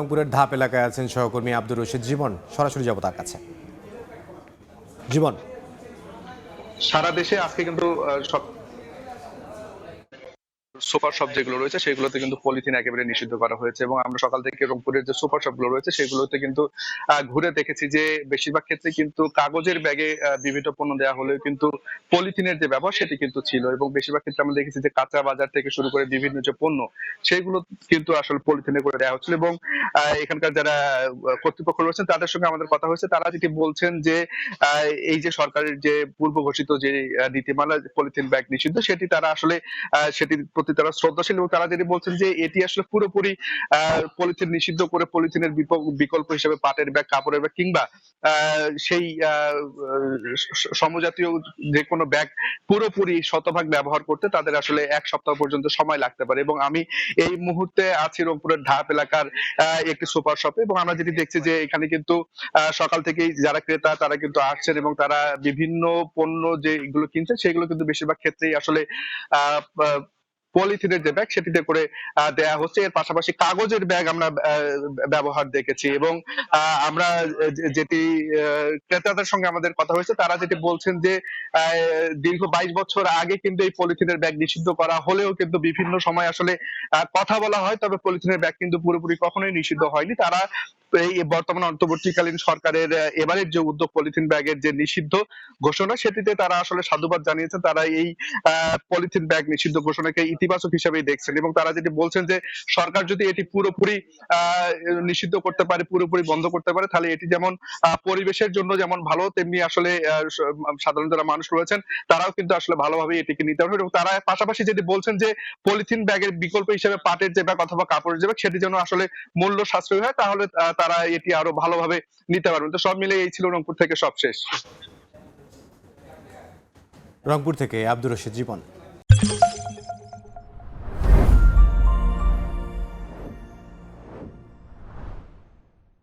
রংপুরের ধাপ এলাকায় আছেন সহকর্মী আব্দুর রশিদ। জীবন, সরাসরি যাব তার কাছে। জীবন। সারা দেশে আজকে কিন্তু সুপার শপ যেগুলো রয়েছে, সেগুলোতে কিন্তু পলিথিন একেবারে নিষিদ্ধ করা হয়েছে এবং আমরা সকাল থেকে রংপুরের যে সুপার শপগুলো রয়েছে, সেগুলোতে কিন্তু ঘুরে দেখেছি যে বেশিরভাগ ক্ষেত্রে কিন্তু কাগজের ব্যাগে বিভিন্ন পণ্য দেওয়া হলেও কিন্তু পলিথিনের যে ব্যবহার সেটি কিন্তু ছিল এবং বেশিরভাগ ক্ষেত্রে আমরা দেখেছি যে কাঁচা বাজার থেকে শুরু করে বিভিন্ন যে পণ্য, সেগুলো কিন্তু আসলে পলিথিনে করে দেওয়া হচ্ছিল এবং এখানকার যারা কর্তৃপক্ষ রয়েছেন তাদের সঙ্গে আমাদের কথা হয়েছে। তারা যেটি বলছেন যে এই যে সরকারের যে পূর্ব ঘোষিত যে নীতিমালা, পলিথিন ব্যাগ নিষিদ্ধ, সেটি তারা আসলে সেটির প্রতি তারা শ্রদ্ধাশীল এবং তারা যেটি বলছেন যে এটি আসলে পুরোপুরি পলিথিন নিষিদ্ধ করে পলিথিনের বিকল্প হিসেবে পাটের ব্যাগ কাপড়ের ব্যাগ কিংবা সেই সমজাতীয় যে কোনো ব্যাগ পুরোপুরি শতভাগ ব্যবহার করতে তাদের আসলে এক সপ্তাহ পর্যন্ত সময় লাগতে পারে। এবং আমি এই মুহূর্তে আছি রংপুরের ঢাপ এলাকার একটি সুপার শপে এবং আমরা যেটি দেখছি যে এখানে কিন্তু সকাল থেকেই যারা ক্রেতা তারা কিন্তু আসছেন এবং তারা বিভিন্ন পণ্য যেগুলো কিনছেন সেগুলো কিন্তু বেশিরভাগ ক্ষেত্রেই আসলে আহ, পলিথিনের যে ব্যাগ সেটিতে করে দেয়া হচ্ছে। এর পাশাপাশি কাগজের ব্যাগ আমরা ব্যবহার দেখেছি এবং আমরা যেটি ক্রেতাদের সঙ্গে আমাদের কথা হয়েছে, তারা যেটি বলছেন যে দীর্ঘ বাইশ বছর আগে কিন্তু এই পলিথিনের ব্যাগ নিষিদ্ধ করা হলেও কিন্তু বিভিন্ন সময় আসলে কথা বলা হয়, তবে পলিথিনের ব্যাগ কিন্তু পুরোপুরি কখনোই নিষিদ্ধ হয়নি। তারা এই বর্তমান অন্তর্বর্তীকালীন সরকারের এবারের যে উদ্যোগ পলিথিন ব্যাগের যে নিষিদ্ধ ঘোষণা, সেটিতে তারা আসলে সাধুবাদ জানিয়েছেন তারা এই পলিথিন ব্যাগ নিষিদ্ধ ঘোষণাকে ইতিবাচক হিসেবেই দেখছেন এবং তারা যেটি বলছেন যে, সরকার যদি এটি পুরোপুরি নিষিদ্ধ করতে পারে, পুরোপুরি বন্ধ করতে পারে, তাহলে এটি যেমন পরিবেশের জন্য যেমন ভালো, তেমনি আসলে সাধারণ যারা মানুষ রয়েছেন, তারাও কিন্তু আসলে ভালোভাবে এটিকে নিতে পারবে এবং তারা পাশাপাশি যেটি বলছেন যে, পলিথিন ব্যাগের বিকল্প হিসেবে পাটের যে ব্যাগ অথবা কাপড়ের যে ব্যাগ, সেটি যেন আসলে মূল্য সাশ্রয় হয়, তাহলে তারা এটি আরও ভালোভাবে নিতে পারবেন। তো সব মিলে এই ছিল রংপুর থেকে সব শেষ রংপুর থেকে আব্দুর রশিদ, জীবন।